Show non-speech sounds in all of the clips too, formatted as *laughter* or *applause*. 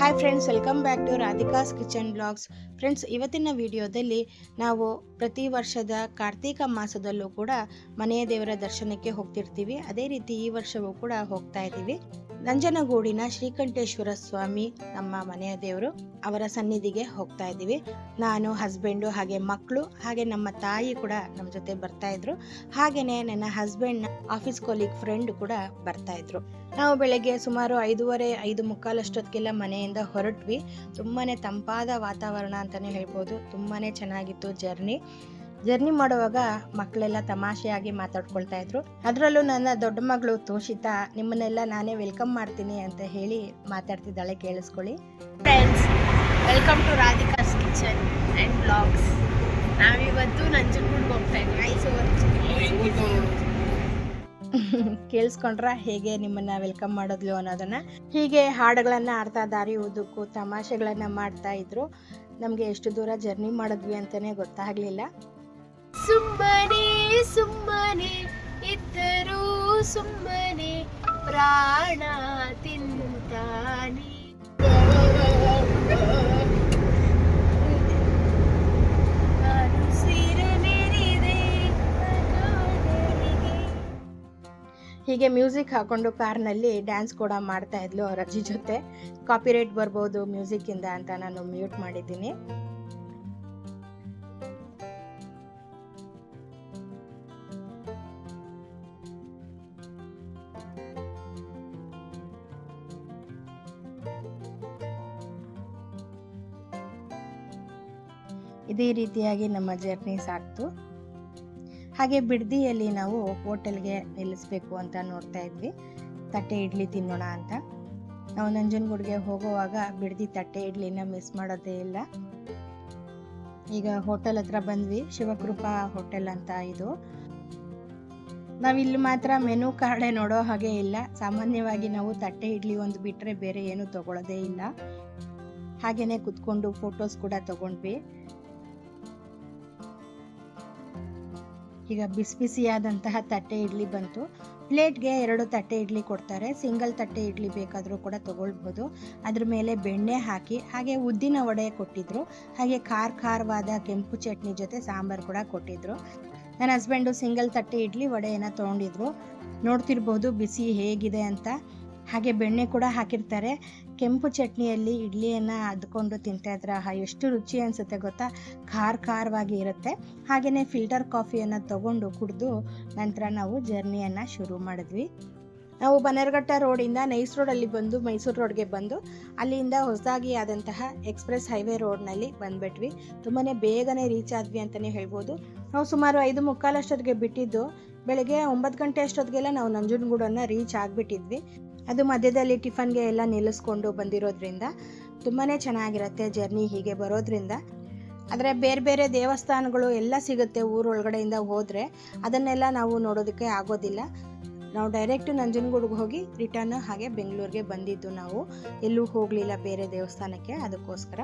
Hi friends welcome back to Radhika's kitchen blogs friends ಇವತ್ತಿನ ವಿಡಿಯೋದಲ್ಲಿ ನಾವು ಪ್ರತಿ ವರ್ಷದ ಕಾರ್ತೀಕ ಮಾಸದಲ್ಲೂ ಕೂಡ ಮನೆಯ ದೇವರ ದರ್ಶನಕ್ಕೆ ಹೋಗ್ತಿರ್ತೀವಿ. ಅದೇ ರೀತಿ ಈ ವರ್ಷವೂ ಕೂಡ ಹೋಗ್ತಾ ಇದ್ದೀವಿ. ನಂಜನಗೂಡಿನ ಶ್ರೀಕಂಠೇಶ್ವರ ಸ್ವಾಮಿ ನಮ್ಮ ಮನೆಯ ದೇವರು ಅವರ ಸನ್ನಿಧಿಗೆ ಹೋಗ್ತಾ ಇದ್ದೀವಿ. ನಾನು ಹಸ್ಬೆಂಡು ಹಾಗೆ ಮಕ್ಕಳು ಹಾಗೆ ನಮ್ಮ ತಾಯಿ ಕೂಡ ನಮ್ಮ ಜೊತೆ ಬರ್ತಾ ಇದ್ರು. ಹಾಗೇನೆ ನನ್ನ ಹಸ್ಬೆಂಡ್ನ ಆಫೀಸ್ ಕೊಲೀಗ್ ಫ್ರೆಂಡ್ ಕೂಡ ಬರ್ತಾ ಇದ್ರು. ನಾವು ಬೆಳಗ್ಗೆ ಸುಮಾರು ಐದೂವರೆ, ಐದು ಮುಕ್ಕಾಲಷ್ಟೊತ್ತಿಗೆಲ್ಲ ಮನೆಯಿಂದ ಹೊರಟ್ವಿ. ತುಂಬಾ ತಂಪಾದ ವಾತಾವರಣ ಅಂತಲೇ ಹೇಳ್ಬೋದು. ತುಂಬಾ ಚೆನ್ನಾಗಿತ್ತು ಜರ್ನಿ ಜರ್ನಿ ಮಾಡುವಾಗ ಮಕ್ಕಳೆಲ್ಲ ತಮಾಷೆಯಾಗಿ ಮಾತಾಡ್ಕೊಳ್ತಾ ಇದ್ರು. ಅದರಲ್ಲೂ ನನ್ನ ದೊಡ್ಡ ಮಗಳು ತೋಷಿತಾ ನಿಮ್ಮನ್ನೆಲ್ಲ ನಾನೇ ವೆಲ್ಕಮ್ ಮಾಡ್ತೀನಿ ಅಂತ ಹೇಳಿ ಮಾತಾಡ್ತಿದ್ದಾಳೆ ಕೇಳಿಸ್ಕೊಳ್ಳಿ. Friends welcome to Radhika's kitchen and blogs ನಾವಿವತ್ತು ನಂಜನಗೂಡ್ಗೆ ಹೋಗ್ತಾ ಇದ್ವಿ *laughs* ಕೇಳಿಸ್ಕೊಂಡ್ರ ಹೇಗೆ ನಿಮ್ಮನ್ನ ವೆಲ್ಕಮ್ ಮಾಡೋದ್ಲು ಅನ್ನೋದನ್ನ. ಹೀಗೆ ಹಾಡುಗಳನ್ನ ಆಡ್ತಾ ದಾರಿ ಉದ್ದಕ್ಕೂ ತಮಾಷೆಗಳನ್ನ ಮಾಡ್ತಾ ಇದ್ರು. ನಮಗೆ ಎಷ್ಟು ದೂರ ಜರ್ನಿ ಮಾಡಿದ್ವಿ ಅಂತಾನೆ ಗೊತ್ತಾಗ್ಲಿಲ್ಲ. ಸುಮ್ಮನೆ ಸುಮ್ಮನೆ ಇದ್ದರೂ ಸುಮ್ಮನೆ ಪ್ರಾಣ ತಿಂತಾನೆ. ಹೀಗೆ ಮ್ಯೂಸಿಕ್ ಹಾಕೊಂಡು ಕಾರ್ನಲ್ಲಿ ಡ್ಯಾನ್ಸ್ ಕೂಡ ಮಾಡ್ತಾ ಇದ್ಲು ಅವರ ಅಜ್ಜಿ ಜೊತೆ. ಕಾಪಿರೈಟ್ ಬರ್ಬೋದು ಮ್ಯೂಸಿಕ್ ಇಂದ ಅಂತ ನಾನು ಮ್ಯೂಟ್ ಮಾಡಿದ್ದೀನಿ. ಇದೇ ರೀತಿಯಾಗಿ ನಮ್ಮ ಜರ್ನಿ ಸಾಕ್ತು ಹಾಗೆ ಬಿಡದಿಯಲ್ಲಿ ನಾವು ಹೋಟೆಲ್ಗೆ ನಿಲ್ಲಿಸ್ಬೇಕು ಅಂತ ನೋಡ್ತಾ ಇದ್ವಿ. ತಟ್ಟೆ ಇಡ್ಲಿ ತಿನ್ನೋಣ ಅಂತ. ನಾವು ನಂಜನಗೂಡಿಗೆ ಹೋಗುವಾಗ ಬಿಡದಿ ತಟ್ಟೆ ಇಡ್ಲಿನ ಮಿಸ್ ಮಾಡೋದೇ ಇಲ್ಲ. ಈಗ ಹೋಟೆಲ್ ಹತ್ರ ಬಂದ್ವಿ. ಶಿವಕೃಪಾ ಹೋಟೆಲ್ ಅಂತ ಇದು. ನಾವಿಲ್ಲಿ ಮಾತ್ರ ಮೆನು ಕಾರ್ಡೆ ನೋಡೋ ಹಾಗೆ ಇಲ್ಲ. ಸಾಮಾನ್ಯವಾಗಿ ನಾವು ತಟ್ಟೆ ಇಡ್ಲಿ ಒಂದು ಬಿಟ್ರೆ ಬೇರೆ ಏನು ತಗೊಳ್ಳೋದೇ ಇಲ್ಲ. ಹಾಗೆಯೇ ಕುತ್ಕೊಂಡು ಫೋಟೋಸ್ ಕೂಡ ತಗೊಂಡ್ವಿ. ಈಗ ಬಿಸಿ ಬಿಸಿಯಾದಂತಹ ತಟ್ಟೆ ಇಡ್ಲಿ ಬಂತು. ಪ್ಲೇಟ್ಗೆ ಎರಡು ತಟ್ಟೆ ಇಡ್ಲಿ ಕೊಡ್ತಾರೆ. ಸಿಂಗಲ್ ತಟ್ಟೆ ಇಡ್ಲಿ ಬೇಕಾದರೂ ಕೂಡ ತಗೊಳ್ಬೋದು. ಅದ್ರ ಮೇಲೆ ಬೆಣ್ಣೆ ಹಾಕಿ, ಹಾಗೆ ಉದ್ದಿನ ವಡೆ ಕೊಟ್ಟಿದ್ರು. ಹಾಗೆ ಖಾರ ಖಾರವಾದ ಕೆಂಪು ಚಟ್ನಿ ಜೊತೆ ಸಾಂಬಾರು ಕೂಡ ಕೊಟ್ಟಿದ್ರು. ನನ್ನ ಹಸ್ಬೆಂಡು ಸಿಂಗಲ್ ತಟ್ಟೆ ಇಡ್ಲಿ ವಡೆಯನ್ನು ತೊಗೊಂಡಿದ್ರು. ನೋಡ್ತಿರ್ಬೋದು ಬಿಸಿ ಹೇಗಿದೆ ಅಂತ. ಹಾಗೆ ಬೆಣ್ಣೆ ಕೂಡ ಹಾಕಿರ್ತಾರೆ. ಕೆಂಪು ಚಟ್ನಿಯಲ್ಲಿ ಇಡ್ಲಿಯನ್ನು ಅದ್ಕೊಂಡು ತಿಂತಾ ಇದ್ರೆ ಆಹಾ, ಎಷ್ಟು ರುಚಿ ಅನಿಸುತ್ತೆ ಗೊತ್ತಾ? ಖಾರ ಖಾರವಾಗಿ ಇರುತ್ತೆ. ಹಾಗೆಯೇ ಫಿಲ್ಟರ್ ಕಾಫಿಯನ್ನು ತಗೊಂಡು ಕುಡಿದು ನಂತರ ನಾವು ಜರ್ನಿಯನ್ನು ಶುರು ಮಾಡಿದ್ವಿ. ನಾವು ಬನ್ನೇರಘಟ್ಟ ರೋಡಿಂದ ನೈಸ್ ರೋಡಲ್ಲಿ ಬಂದು ಮೈಸೂರು ರೋಡ್ಗೆ ಬಂದು ಅಲ್ಲಿಂದ ಹೊಸದಾಗಿ ಆದಂತಹ ಎಕ್ಸ್ಪ್ರೆಸ್ ಹೈವೇ ರೋಡ್ನಲ್ಲಿ ಬಂದ್ಬಿಟ್ವಿ. ತುಂಬಾ ಬೇಗನೆ ರೀಚ್ ಆದ್ವಿ ಅಂತಲೇ ಹೇಳ್ಬೋದು. ನಾವು ಸುಮಾರು ಐದು ಮುಕ್ಕಾಲಷ್ಟೊತ್ತಿಗೆ ಬಿಟ್ಟಿದ್ದು, ಬೆಳಗ್ಗೆ ಒಂಬತ್ತು ಗಂಟೆ ಅಷ್ಟೊತ್ತಿಗೆಲ್ಲ ನಾವು ನಂಜನಗೂಡನ್ನು ರೀಚ್ ಆಗಿಬಿಟ್ಟಿದ್ವಿ. ಅದು ಮಧ್ಯದಲ್ಲಿ ಟಿಫನ್ಗೆ ಎಲ್ಲ ನಿಲ್ಲಿಸ್ಕೊಂಡು ಬಂದಿರೋದ್ರಿಂದ ತುಂಬಾ ಚೆನ್ನಾಗಿರುತ್ತೆ ಜರ್ನಿ ಹೀಗೆ ಬರೋದ್ರಿಂದ. ಆದರೆ ಬೇರೆ ಬೇರೆ ದೇವಸ್ಥಾನಗಳು ಎಲ್ಲ ಸಿಗುತ್ತೆ ಊರೊಳಗಡೆಯಿಂದ ಹೋದರೆ, ಅದನ್ನೆಲ್ಲ ನಾವು ನೋಡೋದಕ್ಕೆ ಆಗೋದಿಲ್ಲ. ನಾವು ಡೈರೆಕ್ಟ್ ನಂಜನಗೂಡಿಗೆ ಹೋಗಿ ರಿಟರ್ನ್ ಹಾಗೆ ಬೆಂಗಳೂರಿಗೆ ಬಂದಿದ್ದು ನಾವು. ಎಲ್ಲೂ ಹೋಗಲಿಲ್ಲ ಬೇರೆ ದೇವಸ್ಥಾನಕ್ಕೆ, ಅದಕ್ಕೋಸ್ಕರ.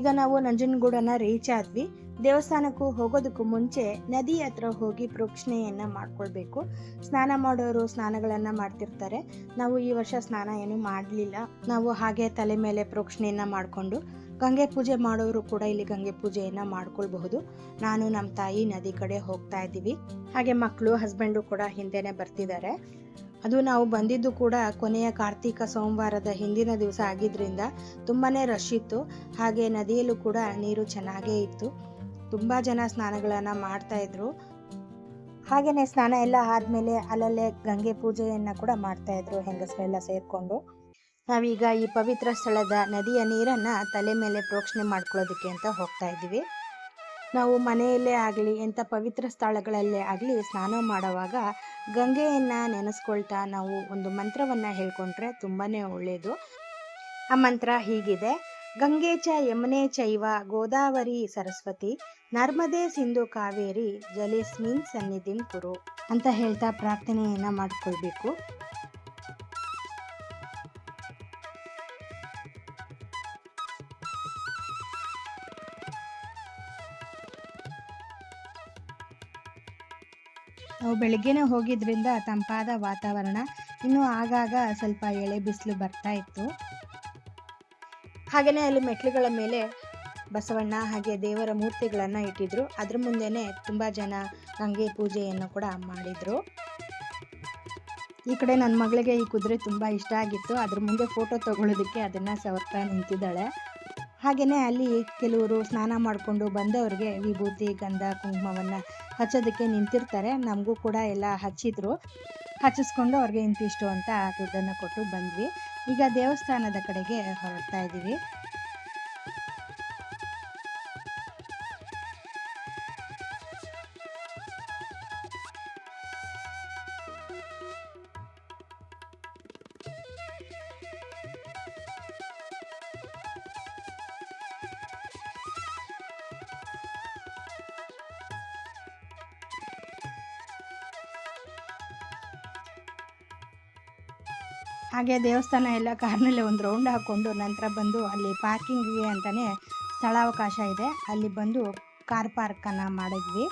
ಈಗ ನಾವು ನಂಜನಗೂಡನ್ನ ರೀಚ್ ಆದ್ವಿ. ದೇವಸ್ಥಾನಕ್ಕೂ ಹೋಗೋದಕ್ಕೂ ಮುಂಚೆ ನದಿ ಹತ್ರ ಹೋಗಿ ಪ್ರೋಕ್ಷಣೆಯನ್ನ ಮಾಡ್ಕೊಳ್ಬೇಕು. ಸ್ನಾನ ಮಾಡೋರು ಸ್ನಾನಗಳನ್ನ ಮಾಡ್ತಿರ್ತಾರೆ. ನಾವು ಈ ವರ್ಷ ಸ್ನಾನ ಏನು ಮಾಡಲಿಲ್ಲ. ನಾವು ಹಾಗೆ ತಲೆ ಮೇಲೆ ಪ್ರೋಕ್ಷಣೆಯನ್ನ ಮಾಡಿಕೊಂಡು ಗಂಗೆ ಪೂಜೆ ಮಾಡೋರು ಕೂಡ ಇಲ್ಲಿ ಗಂಗೆ ಪೂಜೆಯನ್ನ ಮಾಡ್ಕೊಳ್ಬಹುದು. ನಾನು ನಮ್ಮ ತಾಯಿ ನದಿ ಕಡೆ ಹೋಗ್ತಾ ಇದ್ದೀವಿ. ಹಾಗೆ ಮಕ್ಕಳು ಹಸ್ಬೆಂಡು ಕೂಡ ಹಿಂದೆನೆ ಬರ್ತಿದ್ದಾರೆ. ಅದು ನಾವು ಬಂದಿದ್ದು ಕೂಡ ಕೊನೆಯ ಕಾರ್ತಿಕ ಸೋಮವಾರದ ಹಿಂದಿನ ದಿವಸ ಆಗಿದ್ದರಿಂದ ತುಂಬಾ ರಶ್ ಇತ್ತು. ಹಾಗೆ ನದಿಯಲ್ಲೂ ಕೂಡ ನೀರು ಚೆನ್ನಾಗೇ ಇತ್ತು. ತುಂಬ ಜನ ಸ್ನಾನಗಳನ್ನು ಮಾಡ್ತಾ ಇದ್ರು. ಹಾಗೆಯೇ ಸ್ನಾನ ಎಲ್ಲ ಆದಮೇಲೆ ಅಲ್ಲಲ್ಲೇ ಗಂಗೆ ಪೂಜೆಯನ್ನು ಕೂಡ ಮಾಡ್ತಾ ಇದ್ರು ಹೆಂಗಸರೆಲ್ಲ ಸೇರಿಕೊಂಡು. ನಾವೀಗ ಈ ಪವಿತ್ರ ಸ್ಥಳದ ನದಿಯ ನೀರನ್ನು ತಲೆ ಮೇಲೆ ಪ್ರೋಕ್ಷಣೆ ಮಾಡ್ಕೊಳ್ಳೋದಕ್ಕೆ ಅಂತ ಹೋಗ್ತಾ ಇದ್ದೀವಿ. ನಾವು ಮನೆಯಲ್ಲೇ ಆಗಲಿ, ಎಂಥ ಪವಿತ್ರ ಸ್ಥಳಗಳಲ್ಲೇ ಆಗಲಿ ಸ್ನಾನ ಮಾಡುವಾಗ ಗಂಗೆಯನ್ನು ನೆನೆಸ್ಕೊಳ್ತಾ ನಾವು ಒಂದು ಮಂತ್ರವನ್ನು ಹೇಳ್ಕೊಂಡ್ರೆ ತುಂಬಾ ಒಳ್ಳೆಯದು ಆ ಮಂತ್ರ ಹೀಗಿದೆ, ಗಂಗೆ ಚ ಯಮುನೆ ಚೈವ ಗೋದಾವರಿ ಸರಸ್ವತಿ, ನರ್ಮದೆ ಸಿಂಧು ಕಾವೇರಿ ಜಲೇಸ್ಮಿನ್ ಸನ್ನಿಧಿಂ ಕುರು ಅಂತ ಹೇಳ್ತಾ ಪ್ರಾರ್ಥನೆಯನ್ನ ಮಾಡ್ಕೊಳ್ಬೇಕು. ಬೆಳಿಗ್ಗೆನೇ ಹೋಗಿದ್ರಿಂದ ತಂಪಾದ ವಾತಾವರಣ. ಇನ್ನು ಆಗಾಗ ಸ್ವಲ್ಪ ಎಳೆ ಬಿಸಿಲು ಬರ್ತಾ ಇತ್ತು. ಹಾಗೆಯೇ ಅಲ್ಲಿ ಮೆಟ್ಲುಗಳ ಮೇಲೆ ಬಸವಣ್ಣ ಹಾಗೆ ದೇವರ ಮೂರ್ತಿಗಳನ್ನು ಇಟ್ಟಿದ್ರು. ಅದ್ರ ಮುಂದೆನೆ ತುಂಬ ಜನ ಗಂಗೆ ಪೂಜೆಯನ್ನು ಕೂಡ ಮಾಡಿದ್ರು. ಈ ಕಡೆ ನನ್ನ ಮಗಳಿಗೆ ಈ ಕುದುರೆ ತುಂಬ ಇಷ್ಟ ಆಗಿತ್ತು. ಅದ್ರ ಮುಂದೆ ಫೋಟೋ ತಗೊಳ್ಳೋದಕ್ಕೆ ಅದನ್ನು ಸವರ್ತಾ ನಿಂತಿದ್ದಾಳೆ. ಹಾಗೆಯೇ ಅಲ್ಲಿ ಕೆಲವರು ಸ್ನಾನ ಮಾಡಿಕೊಂಡು ಬಂದವ್ರಿಗೆ ವಿಭೂತಿ, ಗಂಧ, ಕುಂಕುಮವನ್ನು ಹಚ್ಚೋದಕ್ಕೆ ನಿಂತಿರ್ತಾರೆ. ನಮಗೂ ಕೂಡ ಎಲ್ಲ ಹಚ್ಚಿದ್ರು. ಹಚ್ಚಿಸ್ಕೊಂಡು ಅವ್ರಿಗೆ ಇಂತಿಷ್ಟು ಅಂತ ದುಡ್ಡನ್ನು ಕೊಟ್ಟು ಬಂದ್ವಿ. ಈಗ ದೇವಸ್ಥಾನದ ಕಡೆಗೆ ಹೊರಡ್ತಾ ಇದ್ದೀವಿ. ಹಾಗೆ ದೇವಸ್ಥಾನ ಎಲ್ಲ ಕಾರ್ನಲ್ಲಿ ಒಂದು ರೌಂಡ್ ಹಾಕ್ಕೊಂಡು ನಂತರ ಬಂದು ಅಲ್ಲಿ ಪಾರ್ಕಿಂಗ್ಗೆ ಅಂತಲೇ ಸ್ಥಳಾವಕಾಶ ಇದೆ. ಅಲ್ಲಿ ಬಂದು ಕಾರ್ ಪಾರ್ಕನ್ನು ಮಾಡಿದ್ವಿ.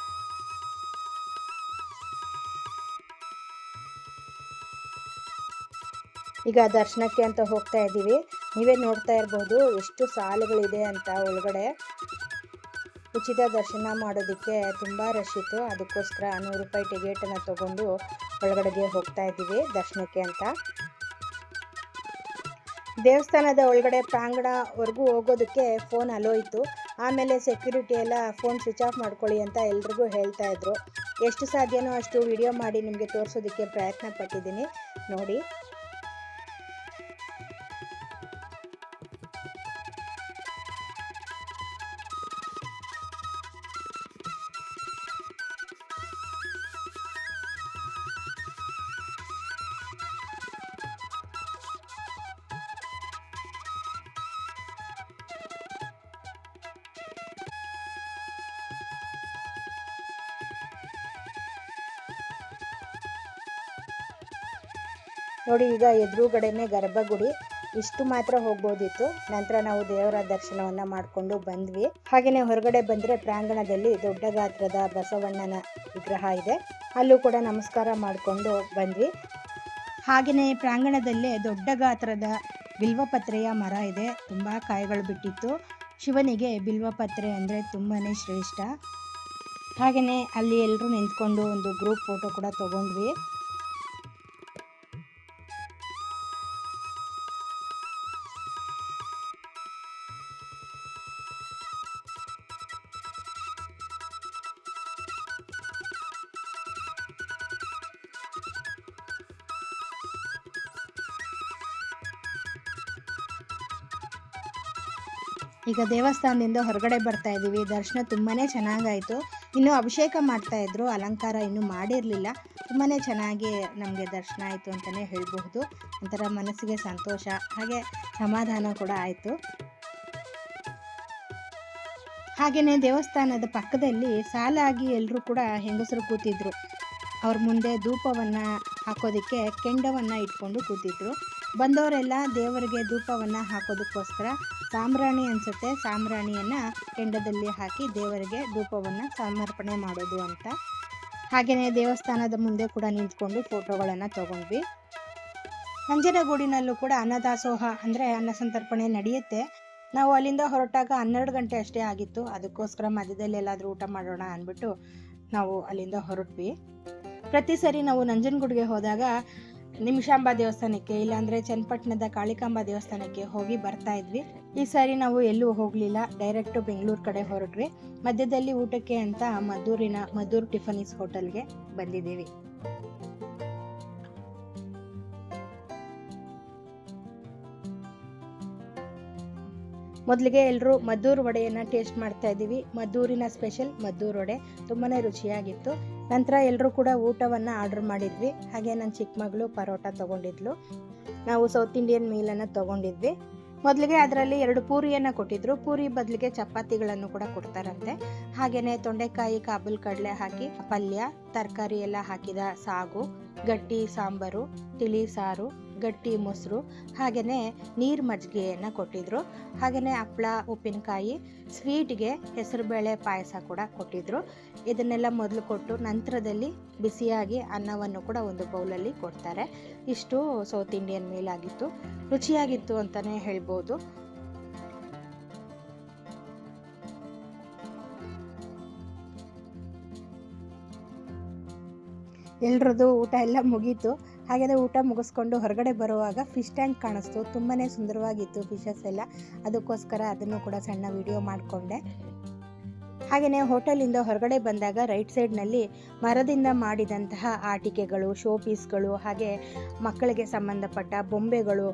ಈಗ ದರ್ಶನಕ್ಕೆ ಅಂತ ಹೋಗ್ತಾ ಇದ್ದೀವಿ. ನೀವೇ ನೋಡ್ತಾ ಇರ್ಬೋದು ಎಷ್ಟು ಸಾಲುಗಳಿದೆ ಅಂತ ಒಳಗಡೆ. ಉಚಿತ ದರ್ಶನ ಮಾಡೋದಕ್ಕೆ ತುಂಬ ರಶ್ ಇತ್ತು. ಅದಕ್ಕೋಸ್ಕರ ನೂರು ರೂಪಾಯಿ ಟಿಕೆಟನ್ನು ತಗೊಂಡು ಒಳಗಡೆಗೆ ಹೋಗ್ತಾ ಇದ್ದೀವಿ ದರ್ಶನಕ್ಕೆ ಅಂತ. ದೇವಸ್ಥಾನದ ಒಳಗಡೆ ಪ್ರಾಂಗಣವರೆಗೂ ಹೋಗೋದಕ್ಕೆ ಫೋನ್ ಅಲೋ ಇತ್ತು. ಆಮೇಲೆ ಸೆಕ್ಯೂರಿಟಿ ಎಲ್ಲ ಫೋನ್ ಸ್ವಿಚ್ ಆಫ್ ಮಾಡ್ಕೊಳ್ಳಿ ಅಂತ ಎಲ್ರಿಗೂ ಹೇಳ್ತಾ ಇದ್ರು. ಎಷ್ಟು ಸಾಧ್ಯನೋ ಅಷ್ಟು ವಿಡಿಯೋ ಮಾಡಿ ನಿಮಗೆ ತೋರಿಸೋದಕ್ಕೆ ಪ್ರಯತ್ನ ಪಟ್ಟಿದ್ದೀನಿ. ನೋಡಿ. ನೋಡಿ, ಈಗ ಎದುರುಗಡೆನೆ ಗರ್ಭಗುಡಿ. ಇಷ್ಟು ಮಾತ್ರ ಹೋಗ್ಬೋದಿತ್ತು. ನಂತರ ನಾವು ದೇವರ ದರ್ಶನವನ್ನ ಮಾಡಿಕೊಂಡು ಬಂದ್ವಿ. ಹಾಗೆಯೇ ಹೊರಗಡೆ ಬಂದರೆ ಪ್ರಾಂಗಣದಲ್ಲಿ ದೊಡ್ಡ ಗಾತ್ರದ ಬಸವಣ್ಣನ ವಿಗ್ರಹ ಇದೆ. ಅಲ್ಲೂ ಕೂಡ ನಮಸ್ಕಾರ ಮಾಡಿಕೊಂಡು ಬಂದ್ವಿ. ಹಾಗೆಯೇ ಪ್ರಾಂಗಣದಲ್ಲೇ ದೊಡ್ಡ ಗಾತ್ರದ ಬಿಲ್ವಪತ್ರೆಯ ಮರ ಇದೆ. ತುಂಬ ಕಾಯಿಗಳು ಬಿಟ್ಟಿತ್ತು. ಶಿವನಿಗೆ ಬಿಲ್ವಪತ್ರೆ ಅಂದರೆ ತುಂಬಾ ಶ್ರೇಷ್ಠ. ಹಾಗೆಯೇ ಅಲ್ಲಿ ಎಲ್ಲರೂ ನಿಂತ್ಕೊಂಡು ಒಂದು ಗ್ರೂಪ್ ಫೋಟೋ ಕೂಡ ತಗೊಂಡ್ವಿ. ಈಗ ದೇವಸ್ಥಾನದಿಂದ ಹೊರಗಡೆ ಬರ್ತಾ ಇದ್ದೀವಿ. ದರ್ಶನ ತುಂಬಾ ಚೆನ್ನಾಗಾಯಿತು. ಇನ್ನು ಅಭಿಷೇಕ ಮಾಡ್ತಾ ಇದ್ರು. ಅಲಂಕಾರ ಇನ್ನೂ ಮಾಡಿರಲಿಲ್ಲ. ತುಂಬಾ ಚೆನ್ನಾಗಿ ನಮಗೆ ದರ್ಶನ ಆಯಿತು ಅಂತಲೇ ಹೇಳಬಹುದು. ಒಂಥರ ಮನಸ್ಸಿಗೆ ಸಂತೋಷ, ಹಾಗೆ ಸಮಾಧಾನ ಕೂಡ ಆಯಿತು. ಹಾಗೆಯೇ ದೇವಸ್ಥಾನದ ಪಕ್ಕದಲ್ಲಿ ಸಾಲಾಗಿ ಎಲ್ಲರೂ ಕೂಡ ಹೆಂಗಸರು ಕೂತಿದ್ರು. ಅವ್ರ ಮುಂದೆ ಧೂಪವನ್ನು ಹಾಕೋದಕ್ಕೆ ಕೆಂಡವನ್ನು ಇಟ್ಕೊಂಡು ಕೂತಿದ್ರು. ಬಂದವರೆಲ್ಲ ದೇವರಿಗೆ ಧೂಪವನ್ನು ಹಾಕೋದಕ್ಕೋಸ್ಕರ ಸಾಂಬ್ರಾಣಿ ಅನಿಸುತ್ತೆ. ಸಾಂಬ್ರಾಣಿಯನ್ನು ಕೆಂಡದಲ್ಲಿ ಹಾಕಿ ದೇವರಿಗೆ ಧೂಪವನ್ನು ಸಮರ್ಪಣೆ ಮಾಡೋದು ಅಂತ. ಹಾಗೆಯೇ ದೇವಸ್ಥಾನದ ಮುಂದೆ ಕೂಡ ನಿಂತ್ಕೊಂಡು ಫೋಟೋಗಳನ್ನು ತಗೊಂಡ್ವಿ. ನಂಜನಗೂಡಿನಲ್ಲೂ ಕೂಡ ಅನ್ನದಾಸೋಹ ಅಂದರೆ ಅನ್ನ ಸಂತರ್ಪಣೆ ನಡೆಯುತ್ತೆ. ನಾವು ಅಲ್ಲಿಂದ ಹೊರಟಾಗ ಹನ್ನೆರಡು ಗಂಟೆ ಅಷ್ಟೇ ಆಗಿತ್ತು. ಅದಕ್ಕೋಸ್ಕರ ಮಧ್ಯದಲ್ಲಿ ಎಲ್ಲಾದರೂ ಊಟ ಮಾಡೋಣ ಅಂದ್ಬಿಟ್ಟು ನಾವು ಅಲ್ಲಿಂದ ಹೊರಟ್ವಿ. ಪ್ರತಿ ಸರಿ ನಾವು ನಂಜನಗೂಡಿಗೆ ಹೋದಾಗ ನಿಮಿಷಾಂಬ ದೇವಸ್ಥಾನಕ್ಕೆ, ಇಲ್ಲಾಂದ್ರೆ ಚನ್ನಪಟ್ಟಣದ ಕಾಳಿಕಾಂಬ ದೇವಸ್ಥಾನಕ್ಕೆ ಹೋಗಿ ಬರ್ತಾ ಇದ್ವಿ. ಈ ಸಾರಿ ನಾವು ಎಲ್ಲೂ ಹೋಗಲಿಲ್ಲ ಡೈರೆಕ್ಟ್ ಬೆಂಗಳೂರು ಕಡೆ ಹೊರಟ್ವಿ. ಮಧ್ಯದಲ್ಲಿ ಊಟಕ್ಕೆ ಅಂತ ಮದ್ದೂರಿನ ಮದ್ದೂರು ಟಿಫನೀಸ್ ಹೋಟೆಲ್ಗೆ ಬಂದಿದ್ದೀವಿ. ಮೊದಲಿಗೆ ಎಲ್ಲರೂ ಮದ್ದೂರು ವಡೆಯನ್ನು ಟೇಸ್ಟ್ ಮಾಡ್ತಾ ಇದ್ದೀವಿ. ಮದ್ದೂರಿನ ಸ್ಪೆಷಲ್ ಮದ್ದೂರು ವಡೆ ತುಂಬಾ ರುಚಿಯಾಗಿತ್ತು. ನಂತರ ಎಲ್ಲರೂ ಕೂಡ ಊಟವನ್ನು ಆರ್ಡರ್ ಮಾಡಿದ್ವಿ. ಹಾಗೆ ನನ್ನ ಚಿಕ್ಕ ಮಗಳು ಪರೋಟ ತೊಗೊಂಡಿದ್ಲು. ನಾವು ಸೌತ್ ಇಂಡಿಯನ್ ಮೀಲನ್ನು ತೊಗೊಂಡಿದ್ವಿ. ಮೊದಲಿಗೆ ಅದರಲ್ಲಿ ಎರಡು ಪೂರಿಯನ್ನು ಕೊಟ್ಟಿದ್ರು. ಪೂರಿ ಬದಲಿಗೆ ಚಪಾತಿಗಳನ್ನು ಕೂಡ ಕೊಡ್ತಾರಂತೆ. ಹಾಗೆಯೇ ತೊಂಡೆಕಾಯಿ ಕಾಬುಲ್ ಕಡಲೆ ಹಾಕಿ, ಪಲ್ಯ, ತರಕಾರಿ ಎಲ್ಲ ಹಾಕಿದ ಸಾಗು, ಗಟ್ಟಿ, ಸಾಂಬಾರು, ತಿಳಿ ಸಾರು. ಗಟ್ಟಿ ಮೊಸರು ಹಾಗೆಯೇ ನೀರು ಮಜ್ಜಿಗೆಯನ್ನು ಕೊಟ್ಟಿದ್ರು. ಹಾಗೆಯೇ ಹಪ್ಪಳ ಉಪ್ಪಿನಕಾಯಿ, ಸ್ವೀಟ್ಗೆ ಹೆಸರುಬೇಳೆ ಪಾಯಸ ಕೂಡ ಕೊಟ್ಟಿದ್ರು. ಇದನ್ನೆಲ್ಲ ಮೊದಲು ಕೊಟ್ಟು ನಂತರದಲ್ಲಿ ಬಿಸಿಯಾಗಿ ಅನ್ನವನ್ನು ಕೂಡ ಒಂದು ಬೌಲಲ್ಲಿ ಕೊಡ್ತಾರೆ. ಇಷ್ಟು ಸೌತ್ ಇಂಡಿಯನ್ ಮೀಲ್ ಆಗಿತ್ತು. ರುಚಿಯಾಗಿತ್ತು ಅಂತಲೇ ಹೇಳ್ಬೋದು. ಎಲ್ರದ್ದು ಊಟ ಎಲ್ಲ ಮುಗೀತು. ಹಾಗೆಯೇ ಊಟ ಮುಗಿಸ್ಕೊಂಡು ಹೊರಗಡೆ ಬರುವಾಗ ಫಿಶ್ ಟ್ಯಾಂಕ್ ಕಾಣಿಸ್ತು. ತುಂಬಾ ಸುಂದರವಾಗಿತ್ತು ಫಿಶಸ್ ಎಲ್ಲ. ಅದಕ್ಕೋಸ್ಕರ ಅದನ್ನು ಕೂಡ ಸಣ್ಣ ವಿಡಿಯೋ ಮಾಡಿಕೊಂಡೆ. ಹಾಗೆಯೇ ಹೋಟೆಲಿಂದ ಹೊರಗಡೆ ಬಂದಾಗ ರೈಟ್ ಸೈಡ್ನಲ್ಲಿ ಮರದಿಂದ ಮಾಡಿದಂತಹ ಆಟಿಕೆಗಳು ಶೋ ಪೀಸ್ಗಳು ಹಾಗೆ ಮಕ್ಕಳಿಗೆ ಸಂಬಂಧಪಟ್ಟ ಬೊಂಬೆಗಳು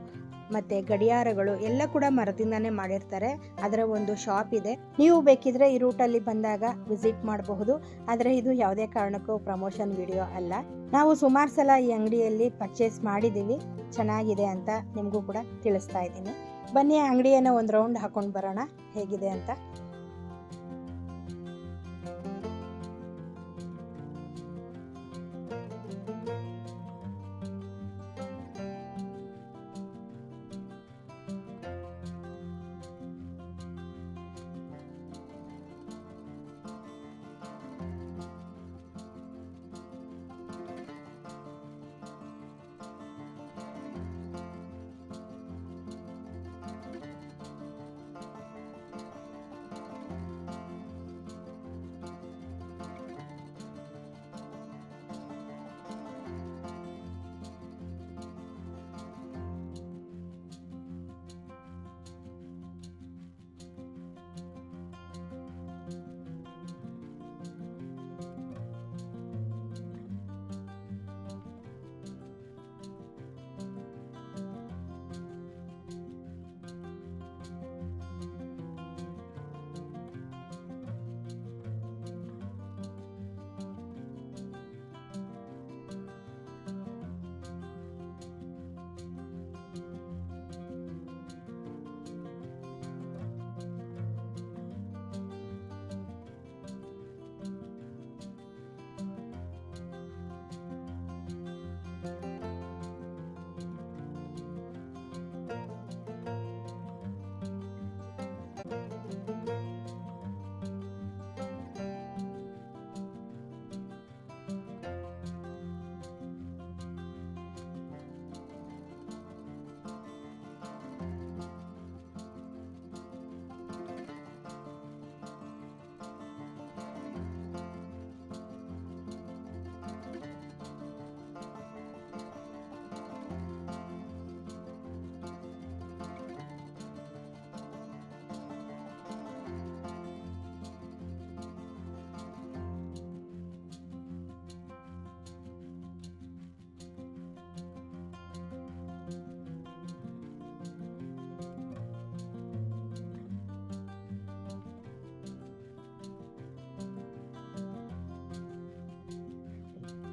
ಮತ್ತು ಗಡಿಯಾರಗಳು ಎಲ್ಲ ಕೂಡ ಮರದಿಂದನೇ ಮಾಡಿರ್ತಾರೆ. ಅದರ ಒಂದು ಶಾಪ್ ಇದೆ. ನೀವು ಬೇಕಿದ್ರೆ ಈ ರೂಟಲ್ಲಿ ಬಂದಾಗ ವಿಸಿಟ್ ಮಾಡಬಹುದು. ಆದರೆ ಇದು ಯಾವುದೇ ಕಾರಣಕ್ಕೂ ಪ್ರಮೋಷನ್ ವಿಡಿಯೋ ಅಲ್ಲ. ನಾವು ಸುಮಾರು ಸಲ ಈ ಅಂಗಡಿಯಲ್ಲಿ ಪರ್ಚೇಸ್ ಮಾಡಿದ್ದೀವಿ ಚೆನ್ನಾಗಿದೆ ಅಂತ ನಿಮಗೂ ಕೂಡ ತಿಳಿಸ್ತಾ ಇದ್ದೀನಿ. ಬನ್ನಿ, ಅಂಗಡಿಯನ್ನು ಒಂದು ರೌಂಡ್ ಹಾಕೊಂಡು ಬರೋಣ. ಹೇಗಿದೆ ಅಂತ.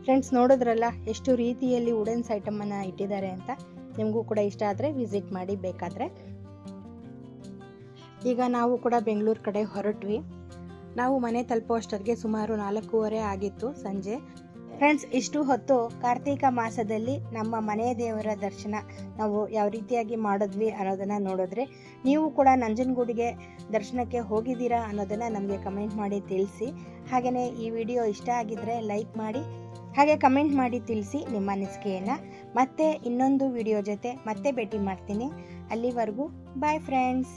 ಫ್ರೆಂಡ್ಸ್ ನೋಡಿದ್ರಲ್ಲ, ಎಷ್ಟು ರೀತಿಯಲ್ಲಿ ವುಡನ್ಸ್ ಐಟಮನ್ನು ಇಟ್ಟಿದ್ದಾರೆ ಅಂತ ನಿಮಗೂ ಕೂಡ ಇಷ್ಟ ಆದರೆ ವಿಸಿಟ್ ಮಾಡಿ ಬೇಕಾದರೆ. ಈಗ ನಾವು ಕೂಡ ಬೆಂಗಳೂರು ಕಡೆ ಹೊರಟ್ವಿ. ನಾವು ಮನೆ ತಲುಪೋ ಅಷ್ಟೊತ್ತಿಗೆ ಸುಮಾರು ನಾಲ್ಕೂವರೆ ಆಗಿತ್ತು ಸಂಜೆ. ಫ್ರೆಂಡ್ಸ್ ಇಷ್ಟು ಹೊತ್ತು ಕಾರ್ತೀಕ ಮಾಸದಲ್ಲಿ ನಮ್ಮ ಮನೆ ದೇವರ ದರ್ಶನ ನಾವು ಯಾವ ರೀತಿಯಾಗಿ ಮಾಡಿದ್ವಿ ಅನ್ನೋದನ್ನು ನೋಡಿದ್ರೆ, ನೀವು ಕೂಡ ನಂಜನಗೂಡಿಗೆ ದರ್ಶನಕ್ಕೆ ಹೋಗಿದ್ದೀರಾ ಅನ್ನೋದನ್ನು ನಮಗೆ ಕಮೆಂಟ್ ಮಾಡಿ ತಿಳಿಸಿ. ಹಾಗೆಯೇ ಈ ವಿಡಿಯೋ ಇಷ್ಟ ಆಗಿದ್ದರೆ ಲೈಕ್ ಮಾಡಿ ಹಾಗೆ ಕಮೆಂಟ್ ಮಾಡಿ ತಿಳಿಸಿ ನಿಮ್ಮ ಅನಿಸಿಕೆಯನ್ನು. ಮತ್ತೆ ಇನ್ನೊಂದು ವಿಡಿಯೋ ಜೊತೆ ಮತ್ತೆ ಭೇಟಿ ಮಾಡ್ತೀನಿ. ಅಲ್ಲಿವರೆಗೂ ಬಾಯ್ ಫ್ರೆಂಡ್ಸ್